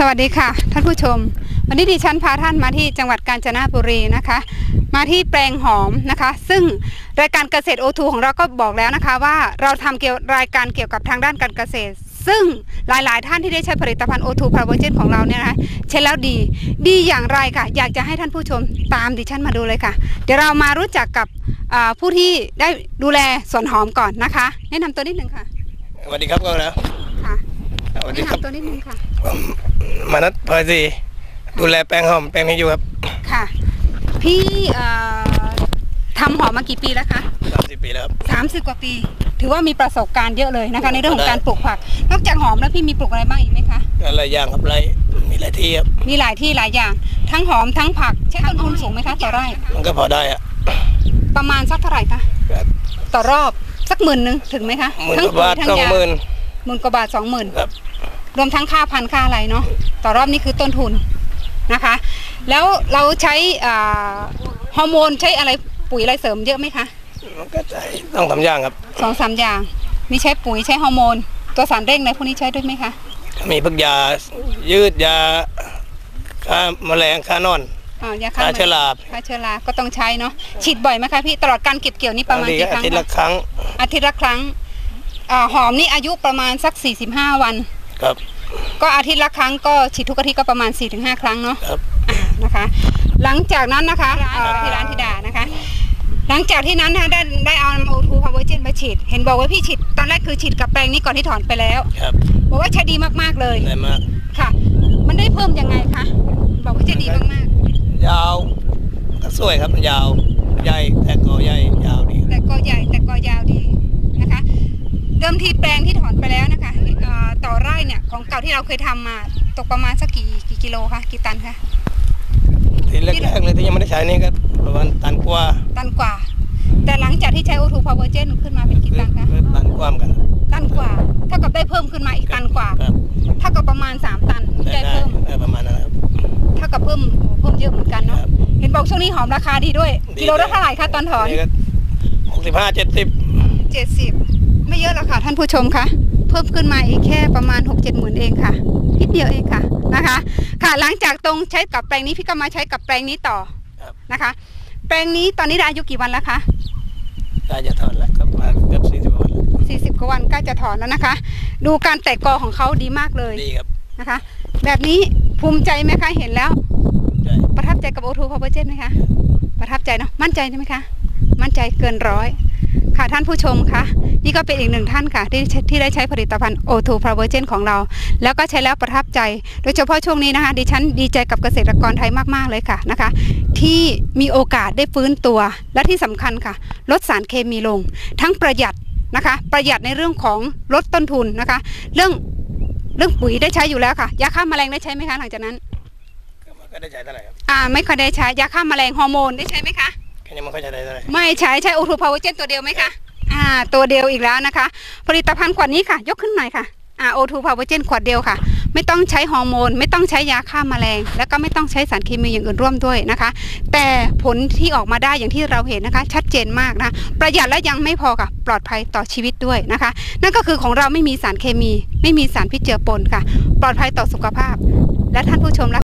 สวัสดีค่ะ ท่านผู้ชม วันนี้ดิฉันพาท่านมาที่จังหวัดกาญจนบุรีนะคะ มาที่แปลงหอมนะคะ ซึ่งรายการเกษตรโอทูของเราก็บอกแล้วนะคะ ว่าเราทำเกี่ยวรายการเกี่ยวกับทางด้านการเกษตร ซึ่งหลายๆ ท่านที่ได้ใช้ผลิตภัณฑ์โอทูพาราโวเจนของเราเนี่ยนะคะใช้แล้วดี ดีอย่างไรค่ะ อยากจะให้ท่านผู้ชมตามดิฉันมาดูเลยค่ะ เดี๋ยวเรามารู้จักกับผู้ที่ได้ดูแลสวนหอมก่อนนะคะ แนะนำตัวนิดนึงค่ะสวัสดีครับก็แล้ว วัสดีแนะครับ นำตัวนิดนึงค่ะ ผมมานัทพลอยศรีดูแลแปลงหอมแปลงนี้อยู่ครับค่ะ พี่เอ่อทำหอมมากี่ปีแล้วคะ สามสิบปีแล้วครับ 30 กว่าปี ถือว่ามีประสบการณ์เยอะเลยนะคะ ในเรื่องของได้การปลูกผัก นอกจากหอมแล้วพี่มีปลูกอะไรบ้างอีกไหมคะ อะไรอย่างครับไรมีหลายที่ครับ มีหลายที่หลายอย่าง ทั้งหอมทั้งผัก ใช้ต้นทุนสูงไหมคะ ต่อไร่ มันก็พอได้อะประมาณสักเท่าไหร่คะครับต่อรอบสักหมื่นหนึ่งถึงไหมคะ หมื่นทั้กว่าบาทปุ๋ยสองยาหมื่นหมื่นกว่าบาทสองหมื่นครับ รวมทั้งค่าพันธุ์ค่าอะไรเนาะต่อรอบนี้คือต้นทุนนะคะ แล้วเราใช้อ่าฮอร์โมนใช้อะไรปุ๋ยอะไรเสริมเยอะไหมคะมันก็ใช้ต้องทำอย่างครับสองสามอย่าง มีใช้ปุ๋ยใช้ฮอร์โมน ตัวสารเร่งในพวกนี้ใช้ด้วยไหมคะมีพวกยายืดยาฆ่าแมลงฆ่านอนอ่ายาฆ่าฆ่าเชื้อราฆ่าเชื้อราก็ต้องใช้เนาะฉีดบ่อยไหมคะพี่ตลอดการเก็บเกี่ยวนี่ประมาณบางทีกี่ก็คอารั้งทิตย์ละคะครั้งอาทิตย์ละครั้งอ่าหอมนี่อายุประมาณสัก 45 วัน ครับ ก็อาทิตย์ละครั้งก็ฉีดทุกอาทิตย์ก็ประมาณ 4-5 ครั้งเนาะครับอ่านะคะ หลังจากนั้นนะคะอ่าที่ร้านธิดานะคะ หลังจากที่นั้นนะคะได้ได้เอาโอทูพาวเวอร์เจนมาฉีด เห็นบอกว่าพี่ฉีดตอนแรกคือฉีดกับแปลงนี้ก่อนที่ถอนไปแล้วครับบอกว่าใช้ดีมากๆเลยได้มากค่ะ มันได้เพิ่มยังไงคะบอกว่าจะดีมากยาวก็สวยครับยาวใหญ่แต่ก็ใหญ่ยาวดีๆแต่กอใหญ่แต่กอยาวดีนะคะ เดิมทีแปลงที่ถอนไปแล้วนะคะเอ่อ ต่อไร่เนี่ยของเก่าที่เราเคยทำมาตกประมาณสักกี่กี่กิโลคะกี่ตันคะทีแรกๆเลยที่ยังไม่ได้ใช้นี่ก็ประมาณตันกว่าตันกว่า แต่หลังจากที่ใช้โอทูพาวเวอร์เจนขึ้นมาเป็นกี่ตันคะตันกว่าเหมือนกันตันกว่าเท่ากับได้เพิ่มขึ้นมาอีกตันกว่าครับเท่ากับประมาณ 3 ตันที่ได้ได้ได้เพิ่มได้ประมาณนั้นครับเท่ากับเพิ่มโอ้เพิ่มเยอะเหมือนกันเนาะครับเห็นบอกช่วงนี้หอมราคาดีด้วยดีกิโลละเท่าไหร่คะตอนถอนนี่ก็หกสิบห้าเจ็ดสิบเจ็ดสิบไม่เยอะหรอกค่ะท่านผู้ชมคะ เพิ่มขึ้นมาอีกแค่ประมาณ 6 7หมื่นเองค่ะนิดเดียวเองค่ะนะคะ ค่ะหลังจากตรงใช้กับแปลงนี้พี่ก็มาใช้กับแปลงนี้ต่อครับนะคะ แปลงนี้ตอนนี้ได้อายุกี่วันแล้วคะได้จะถอนแล้วก็มาเกือบสี่สิบวันแล้ว40กว่าวันใกล้จะถอนแล้วนะคะ ดูการแตกกอของเขาดีมากเลยดีครับนะคะ แบบนี้ภูมิใจไหมคะเห็นแล้วใช่ประทับใจกับโอทูพาวเวอร์เจนไหมคะประทับใจเนาะมั่นใจใช่ไหมคะ มั่นใจเกินร้อยค่ะท่านผู้ชมคะ นี่ก็เป็นอีกหนึ่งท่านค่ะ ที่ที่ได้ใช้ผลิตภัณฑ์ O2 p r o v e r g e n ของเรา แล้วก็ใช้แล้วประทับใจ โดยเฉพาะช่วงนี้นะคะดิฉันดีใจกับเกษตรกรไทยมาก ๆ เลยค่ะนะคะ ที่มีโอกาสได้ฟื้นตัว และที่สำคัญค่ะ ลดสารเคมีลง ทั้งประหยัดนะคะ ประหยัดในเรื่องของลดต้นทุนนะคะ เรื่องเรื่องปุ๋ยได้ใช้อยู่แล้วค่ะยาฆ่าแมลงได้ใช้ไหมคะหลังจากนั้นก็มันก็ได้ใช้เท่าไหร่ครับอ่าไม่ค่อยได้ใช้ยาฆ่าแมลงฮอร์โมนได้ใช้ไหมคะแค่นี้มันก็ใช้ได้เท่าไหร่ไม่ใช้ใช้โอทูพาวเวอร์เจนตัวเดียวไหมคะ อ่าตัวเดียวอีกแล้วนะคะ ผลิตภัณฑ์ขวดนี้ค่ะ ยกขึ้นหน่อยค่ะอ่าโอทูพาวเวอร์เจนขวดเดียวค่ะ ไม่ต้องใช้ฮอร์โมน ไม่ต้องใช้ยาฆ่าแมลง แล้วก็ไม่ต้องใช้สารเคมีอย่างอื่นร่วมด้วยนะคะ แต่ผลที่ออกมาได้อย่างที่เราเห็นนะคะ ชัดเจนมากนะ ประหยัดและยังไม่พอค่ะ ปลอดภัยต่อชีวิตด้วยนะคะ นั่นก็คือของเราไม่มีสารเคมี ไม่มีสารพิษเจือปนค่ะ ปลอดภัยต่อสุขภาพ และท่านผู้ชม